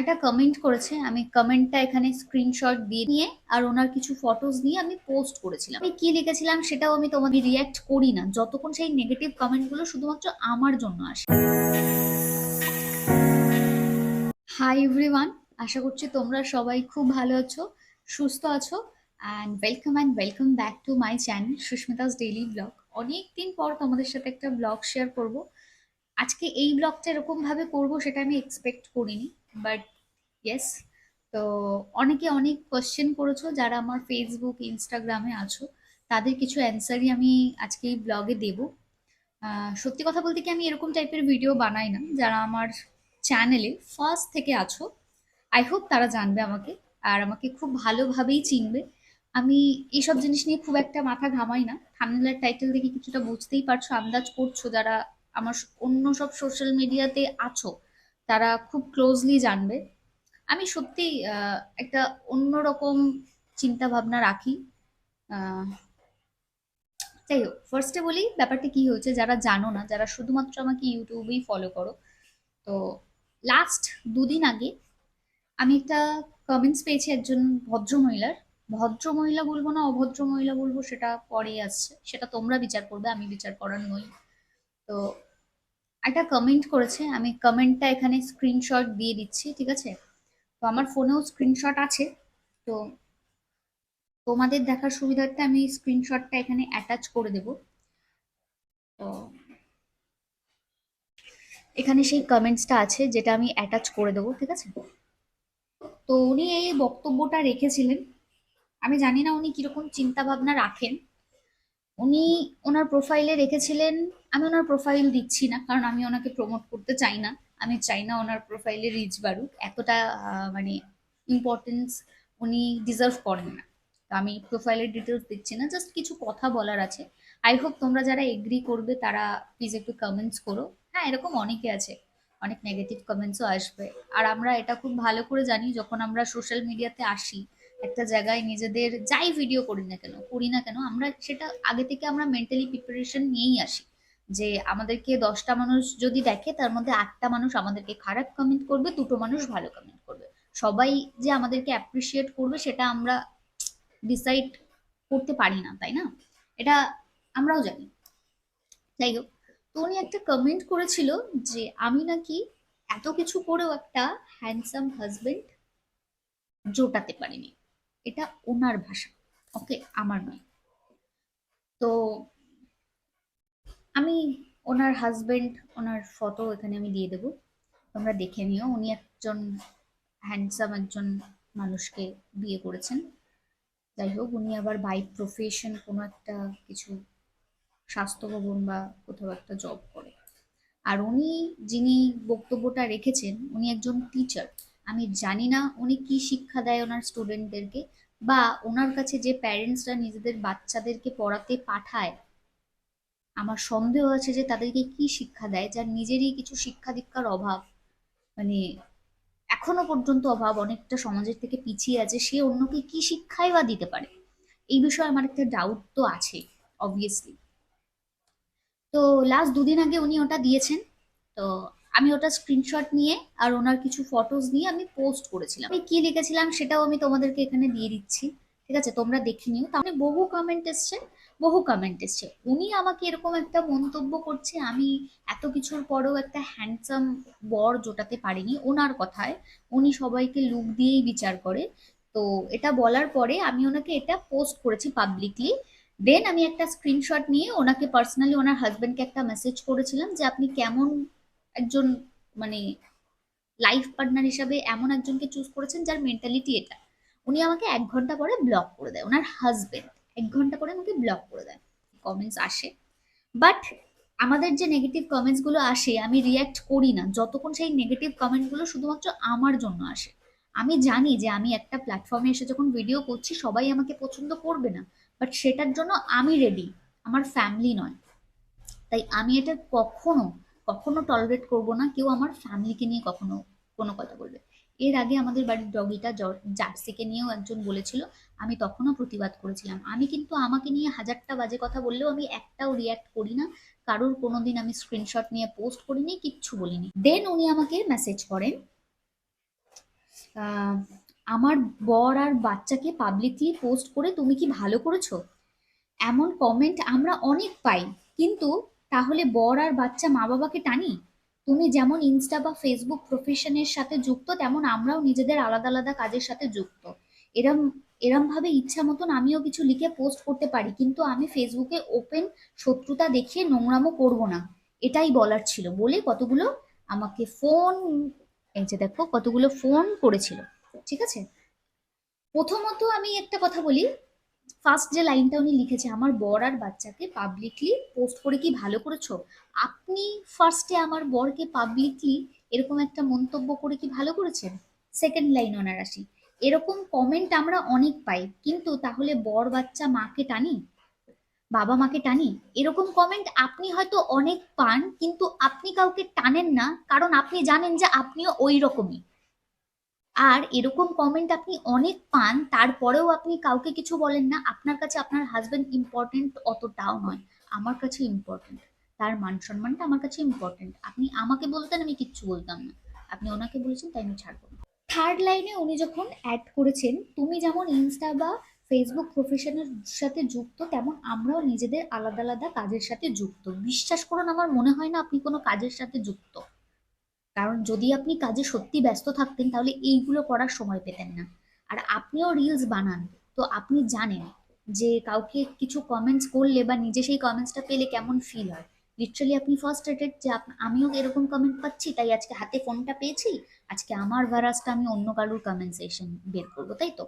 একটা কমেন্ট করেছে, আমি কমেন্টটা এখানে স্ক্রিনশট দিয়ে নিয়ে আর ওনার কিছু ফটোজ নিয়ে আমি পোস্ট করেছিলাম। আমি কি লিখেছিলাম সেটাও আমি তোমাকে রিয়্যাক্ট করি না, যতক্ষণ সেই নেগেটিভ কমেন্টগুলো শুধুমাত্র আমার জন্য আসে। হাই এভরিওয়ান আশা করছি তোমরা সবাই খুব ভালো আছো, সুস্থ আছো and welcome and welcome back to my channel Susmita's daily blog অনেক দিন পর তোমাদের সাথে একটা ব্লগ শেয়ার করব। আজকে এই ব্লগটা এরকম ভাবে করব সেটা আমি এক্সপেক্ট করিনি। বাট ইয়েস তো অনেকে অনেক কোয়েশ্চেন করেছ যারা আমার ফেসবুক ইনস্টাগ্রামে আছো। তাদের কিছু অ্যান্সারই আমি আজকে এই ব্লগে দেব। সত্যি কথা বলতে কি আমি এরকম টাইপের ভিডিও বানাই না। যারা আমার চ্যানেলে ফার্স্ট থেকে আছো আই হোপ তারা জানবে আমাকে। আর আমাকে খুব ভালোভাবেই চিনবে। আমি এইসব জিনিস নিয়ে খুব একটা মাথা ঘামাই না। থামনেলের টাইটেল দেখে কিছুটা বুঝতেই পারছ, আন্দাজ করছ যারা আমার অন্য সব সোশ্যাল মিডিয়াতে আছো। তারা খুব ক্লোজলি জানবে। আমি সত্যি একটা অন্যরকম চিন্তা ভাবনা রাখি যাই হোক ফার্স্টে বলি ব্যাপারটা কি হয়েছে, যারা জানো না, যারা শুধুমাত্র আমাকে ইউটিউবেই ফলো করো, তো লাস্ট দুদিন আগে আমি একটা কমেন্টস পেয়েছি একজন ভদ্র মহিলার। ভদ্র মহিলা বলব না, অভদ্র মহিলা বলব, সেটা পরে আসছে। সেটা তোমরা বিচার করবে, আমি বিচার করার নই। তো একটা কমেন্ট করেছে, আমি কমেন্টটা এখানে স্ক্রিনশট দিয়ে দিচ্ছি, ঠিক আছে? তো আমার ফোনেও স্ক্রিনশট আছে, তো তোমাদের দেখার সুবিধার্থে আমি স্ক্রিনশটটা এখানে অ্যাটাচ করে দেব। তো এখানে সেই কমেন্টসটা আছে, যেটা আমি অ্যাটাচ করে দেবো, ঠিক আছে? তো উনি এই বক্তব্যটা রেখেছিলেন। আমি জানি না উনি কীরকম চিন্তা ভাবনা রাখেন। উনি ওনার প্রোফাইলে রেখেছিলেন, আমি ওনার প্রোফাইল দিচ্ছি না, কারণ আমি ওনাকে প্রমোট করতে চাই না। আমি চাই না ওনার প্রোফাইলে রিচ বাড়ুক। এতটা মানে ইম্পর্টেন্স উনি ডিজার্ভ করেন না। তো আমি প্রোফাইলের ডিটেলস দিচ্ছি না জাস্ট কিছু কথা বলার আছে। আই হোপ তোমরা যারা এগ্রি করবে, তারা প্লিজ একটু কমেন্টস করো। হ্যাঁ এরকম অনেকে আছে, অনেক নেগেটিভ কমেন্টসও আসবে। আর আমরা এটা খুব ভালো করে জানি, যখন আমরা সোশ্যাল মিডিয়াতে আসি একটা জায়গায় নিজেদের যাই ভিডিও করি না কেন, করি না কেন, আমরা সেটা আগে থেকে আমরা মেন্টালি প্রিপারেশন নিয়েই আসি। যে আমাদেরকে দশটা মানুষ যদি দেখে, তার মধ্যে আটটা মানুষ আমাদেরকে খারাপ কমেন্ট করবে, দুটো মানুষ ভালো কমেন্ট করবে। সবাই যে আমাদেরকে অ্যাপ্রিসিয়েট করবে, সেটা আমরা ডিসাইড করতে পারি না, তাই না? এটা আমরাও জানি। যাই হোক, তো উনি একটা কমেন্ট করেছিল যে আমি নাকি এত কিছু করেও একটা হ্যান্ডসাম হাজবেন্ড জোটাতে পারিনি। এটা ওনার ভাষা, ওকে আমার নয়। তো আমি ওনার হাজবেন্ড ওনার ফটো এখানে আমি দিয়ে দেবো। তোমরা দেখে নিও, উনি একজন হ্যান্ডসাম একজন মানুষকে বিয়ে করেছেন। যাই হোক, উনি আবার বাই প্রফেশন কোনো একটা কিছু স্বাস্থ্য ভবন বা কোথাও একটা জব করে। আর উনি যিনি বক্তব্যটা রেখেছেন, উনি একজন টিচার আমি জানি না উনি কি শিক্ষা দেয় ওনার স্টুডেন্টদেরকে বা ওনার কাছে যে প্যারেন্টসরা নিজেদের বাচ্চাদেরকে পড়াতে পাঠায়, আমার সন্দেহ আছে যে তাদেরকে কি শিক্ষা দেয়, যার নিজেরই কিছু শিক্ষা দীক্ষার অভাব। মানে এখনও পর্যন্ত অভাব, অনেকটা সমাজের থেকে পিছিয়ে আছে, সে অন্যকে কি শিক্ষাই বা দিতে পারে? এই বিষয়ে আমার একটা ডাউট তো আছে অবভিয়াসলি তো লাস্ট দুদিন আগে উনি ওটা দিয়েছেন, তো আমি ওটা স্ক্রিনশট নিয়ে আর ওনার কিছু ফটোজ নিয়ে আমি পোস্ট করেছিলাম। আমি কি লিখেছিলাম সেটাও আমি তোমাদেরকে এখানে দিয়ে দিচ্ছি, ঠিক আছে? তোমরা দেখে নিও। তাহলে বহু কমেন্ট এসছে, বহু কমেন্ট এসছে। উনি আমাকে এরকম একটা মন্তব্য করছে, আমি এত কিছুর পরেও একটা হ্যান্ডসাম বর জোটাতে পারিনি ওনার কথায়। উনি সবাইকে লুক দিয়েই বিচার করে। তো এটা বলার পরে আমি ওনাকে এটা পোস্ট করেছি পাবলিকলি দেন আমি একটা স্ক্রিনশট নিয়ে ওনাকে পার্সোনালি ওনার হাজব্যান্ডকে একটা মেসেজ করেছিলাম যে, আপনি কেমন একজন মানে লাইফ পার্টনার হিসাবে এমন একজনকে চুজ করেছেন যার মেন্টালিটি এটা। উনি আমাকে এক ঘণ্টা পরে ব্লক করে দেয়। ওনার হাজবেন্ড এক ঘণ্টা পরে আমাকে ব্লক করে দেয়। কমেন্টস আসে। বাট আমাদের যে নেগেটিভ কমেন্টসগুলো আসে, আমি রিয়াক্ট করি না। যতক্ষণ সেই নেগেটিভ কমেন্টগুলো শুধুমাত্র আমার জন্য আসে। আমি জানি যে আমি একটা প্ল্যাটফর্মে এসে যখন ভিডিও করছি, সবাই আমাকে পছন্দ করবে না। বাট সেটার জন্য আমি রেডি আমার ফ্যামিলি নয়। তাই আমি এটা কখনো কখনো টলারেট করব না, কেউ আমার ফ্যামিলিকে নিয়ে কখনো কোনো কথা বলবে। এর আগে আমাদের বাড়ির ডগিটা জার্সিকে নিয়েও একজন বলেছিল, আমি তখনও প্রতিবাদ করেছিলাম। আমি কিন্তু আমাকে নিয়ে হাজারটা বাজে কথা বললেও আমি একটাও রিয়াক্ট করি না। কারোর কোনোদিন আমি স্ক্রিনশট নিয়ে পোস্ট করিনি, কিচ্ছু বলিনি। দেন উনি আমাকে মেসেজ করেন আমার বর আর বাচ্চাকে পাবলিকলি পোস্ট করে তুমি কি ভালো করেছ? এমন কমেন্ট আমরা অনেক পাই, কিন্তু তাহলে বর আর বাচ্চা মা বাবাকে টানি? তুমি যেমন ইনস্টা বা ফেসবুক প্রফেশনের সাথে যুক্ত, তেমন আমরাও নিজেদের আলাদা আলাদা কাজের সাথে যুক্ত। এরম এরম ভাবে ইচ্ছা মতন আমিও কিছু লিখে পোস্ট করতে পারি, কিন্তু আমি ফেসবুকে ওপেন শত্রুতা দেখিয়ে নোংরামো করব না। এটাই বলার ছিল। বলে কতগুলো আমাকে ফোন, এই যে দেখো, কতগুলো ফোন করেছিল। ঠিক আছে? প্রথমত আমি একটা কথা বলি ফার্স্ট যে লাইনটা উনি লিখেছে, আমার বর আর বাচ্চাকে পাবলিকলি পোস্ট করে কি ভালো করেছ? আপনি ফার্স্টে আমার বরকে পাবলিকলি এরকম একটা মন্তব্য করে কি ভালো করেছেন? সেকেন্ড লাইন ওনার আসি এরকম কমেন্ট আমরা অনেক পাই, কিন্তু তাহলে বর বাচ্চা মাকে টানি? বাবা মাকে টানি? এরকম কমেন্ট আপনি হয়তো অনেক পান, কিন্তু আপনি কাউকে টানেন না, কারণ আপনি জানেন যে আপনিও ওই রকমই আর এরকম কমেন্ট আপনি অনেক পান, তারপরেও আপনি কাউকে কিছু বলেন না। আপনার কাছে আপনার হাজবেন্ড ইম্পর্টেন্ট অতটাও নয়। আমার কাছে ইম্পর্টেন্ট তার মান সম্মানটা আমার কাছে ইম্পর্টেন্ট আপনি আমাকে বলতেন, আমি কিচ্ছু বলতাম না। আপনি ওনাকে বলেছেন, তাই আমি ছাড়বো না। থার্ড লাইনে উনি যখন অ্যাড করেছেন, তুমি যেমন ইনস্টা বা ফেসবুক প্রফেশনের সাথে যুক্ত, তেমন আমরাও নিজেদের আলাদা আলাদা কাজের সাথে যুক্ত। বিশ্বাস করুন, আমার মনে হয় না আপনি কোনো কাজের সাথে যুক্ত। কারণ যদি আপনি কাজে সত্যি ব্যস্ত থাকতেন, তাহলে এইগুলো করার সময় পেতেন না। আর আপনিও রিলস বানান, তো আপনি জানেন যে কাউকে কিছু কমেন্টস করলে বা নিজে সেই কমেন্টসটা পেলে কেমন ফিল হয়। লিটারালি আপনি ফার্স্ট্রেটেড যে আমিও এরকম কমেন্ট পাচ্ছি, তাই আজকে হাতে ফোনটা পেয়েছি, আজকে আমার ভারাসটা আমি অন্য কারোর কমেন্ট সেকশন বের করব। তাই তো?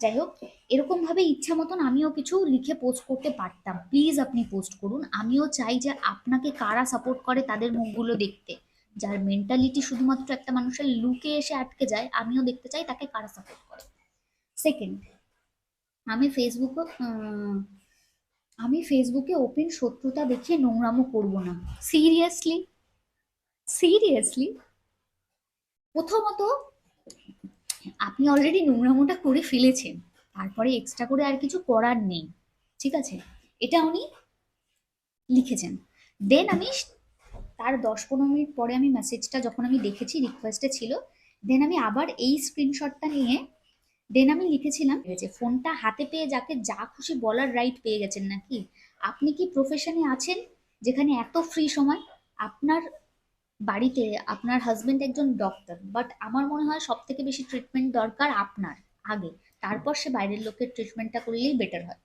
যাই হোক এরকম ভাবে ইচ্ছা মতন আমিও কিছু লিখে পোস্ট করতে পারতাম। প্লিজ আপনি পোস্ট করুন। আমিও চাই যে, আপনাকে কারা সাপোর্ট করে তাদের মুখগুলো দেখতে। যার মেন্টালিটি শুধুমাত্র একটা মানুষের লুকে এসে আটকে যায়, আমিও দেখতে চাই তাকে কারা সাপোর্ট করে। সেকেন্ড আমি ফেসবুকে আমি ফেসবুকে ওপেন শত্রুতা দেখিয়ে নোংরামো করব না। সিরিয়াসলি সিরিয়াসলি প্রথমত, আপনি অলরেডি নোংরামোটা করে ফেলেছেন, তারপরে এক্সট্রা করে আর কিছু করার নেই, ঠিক আছে? এটা উনি লিখেছেন। দেন আমি তার দশ পনেরো মিনিট পরে আমি মেসেজটা যখন আমি দেখেছি রিকোয়েস্টে ছিল দেন আমি আবার এই স্ক্রিনশটটা নিয়ে দেন আমি লিখেছিলাম যে ফোনটা হাতে পেয়ে যাকে যা খুশি বলার রাইট পেয়ে গেছেন নাকি? আপনি কি প্রফেশনে আছেন যেখানে এত ফ্রি সময়? আপনার বাড়িতে আপনার হাজবেন্ড একজন ডক্টর বাট আমার মনে হয় সব থেকে বেশি ট্রিটমেন্ট দরকার আপনার, আগে। তারপর সে বাইরের লোকের ট্রিটমেন্টটা করলেই বেটার হয়।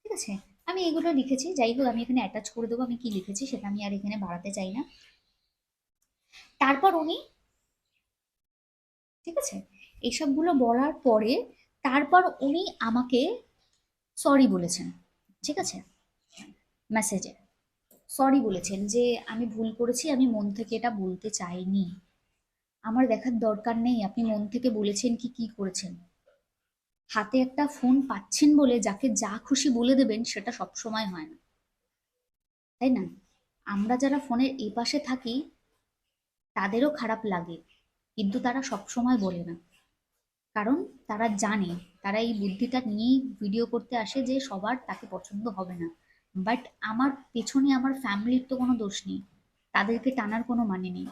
ঠিক আছে? আমি এগুলো লিখেছি যাই হোক আমি এখানে অ্যাটাচ করে দেবো, আমি কি লিখেছি সেটা আমি আর এখানে বাড়াতে চাই না। তারপর উনি, ঠিক আছে? এসবগুলো বলার পরে তারপর উনি আমাকে সরি বলেছেন, ঠিক আছে? মেসেজে সরি বলেছেন যে আমি ভুল করেছি, আমি মন থেকে এটা বলতে চাইনি। আমার দেখার দরকার নেই, আপনি মন থেকে বলেছেন কি কি করেছেন? হাতে একটা ফোন পাচ্ছেন বলে যাকে যা খুশি বলে দেবেন, সেটা সব সময় হয় না। তাই না? আমরা যারা ফোনের এ পাশে থাকি, তাদেরও খারাপ লাগে, কিন্তু তারা সব সময় বলে না। কারণ তারা জানে, তারা এই বুদ্ধিটা নিয়েই ভিডিও করতে আসে যে সবার তাকে পছন্দ হবে না। বাট আমার পেছনে আমার ফ্যামিলির তো কোনো দোষ নেই, তাদেরকে টানার কোনো মানে নেই।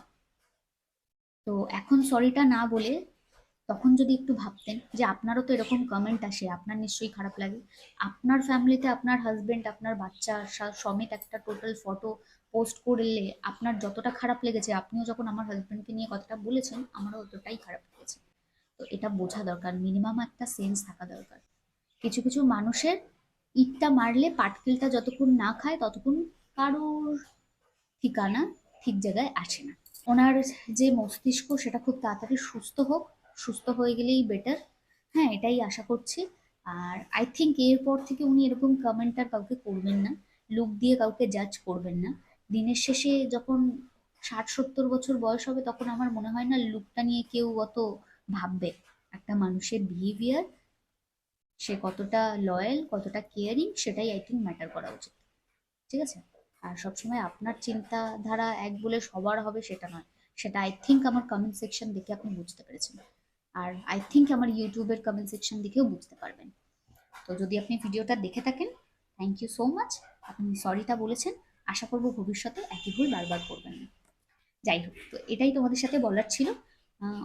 তো এখন সরিটা না বলে তখন যদি একটু ভাবতেন যে আপনারও তো এরকম কমেন্ট আসে, আপনার নিশ্চয়ই খারাপ লাগে। আপনার ফ্যামিলিতে আপনার হাজবেন্ড আপনার বাচ্চা সমেত একটা টোটাল ফটো পোস্ট করলে আপনার যতটা খারাপ লেগেছে, আপনিও যখন আমার হাজবেন্ডকে নিয়ে কথাটা বলেছেন, আমারও অতটাই খারাপ লেগেছে। তো এটা বোঝা দরকার মিনিমাম একটা সেন্স থাকা দরকার। কিছু কিছু মানুষের ইটটা মারলে পাটকেলটা যতক্ষণ না খায়, ততক্ষণ কারোর ঠিকানা ঠিক জায়গায় আসে না। ওনার যে মস্তিষ্ক, সেটা খুব তাড়াতাড়ি সুস্থ হোক সুস্থ হয়ে গেলেই বেটার হ্যাঁ এটাই আশা করছি। আর আই থিঙ্ক এরপর থেকে উনি এরকম কমেন্ট আর কাউকে করবেন না। লুক দিয়ে কাউকে জাজ করবেন না। দিনের শেষে যখন ষাট, সত্তর বছর বয়স হবে, তখন আমার মনে হয় না লুকটা নিয়ে কেউ অত ভাববে। একটা মানুষের বিহেভিয়ার সে কতটা লয়াল কতটা কেয়ারিং সেটাই আই থিঙ্ক ম্যাটার করা উচিত। ঠিক আছে? আর সবসময় আপনার চিন্তাধারা এক বলে সবার হবে সেটা নয়। সেটা আই থিঙ্ক আমার কমেন্ট সেকশন দেখে আপনি বুঝতে পেরেছেন। আর আই থিঙ্ক আমার ইউটিউবের কমেন্ট সেকশন দেখেও বুঝতে পারবেন। তো যদি আপনি ভিডিওটা দেখে থাকেন থ্যাংক ইউ সো মাচ আপনি সরিটা বলেছেন, আশা করব ভবিষ্যতে একই ভুল বারবার করবেন। না যাই হোক, তো এটাই তোমাদের সাথে বলার ছিল।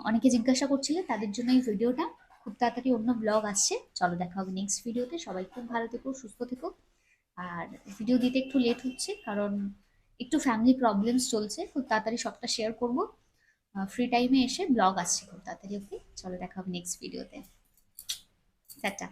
অনেকে জিজ্ঞাসা করছিলে তাদের জন্য এই ভিডিওটা। খুব তাড়াতাড়ি অন্য ব্লগ আসছে। চলো দেখা হবে নেক্সট ভিডিওতে। সবাই খুব ভালো থেকো, সুস্থ থেকো। আর ভিডিও দিতে একটু লেট হচ্ছে, কারণ একটু ফ্যামিলি প্রবলেমস চলছে। খুব তাড়াতাড়ি সবটা শেয়ার করব। ফ্রি টাইমে এসে ব্লগ আসছে খুব তাড়াতাড়ি ওকে চলো দেখা হবে নেক্সট ভিডিওতে টাটা।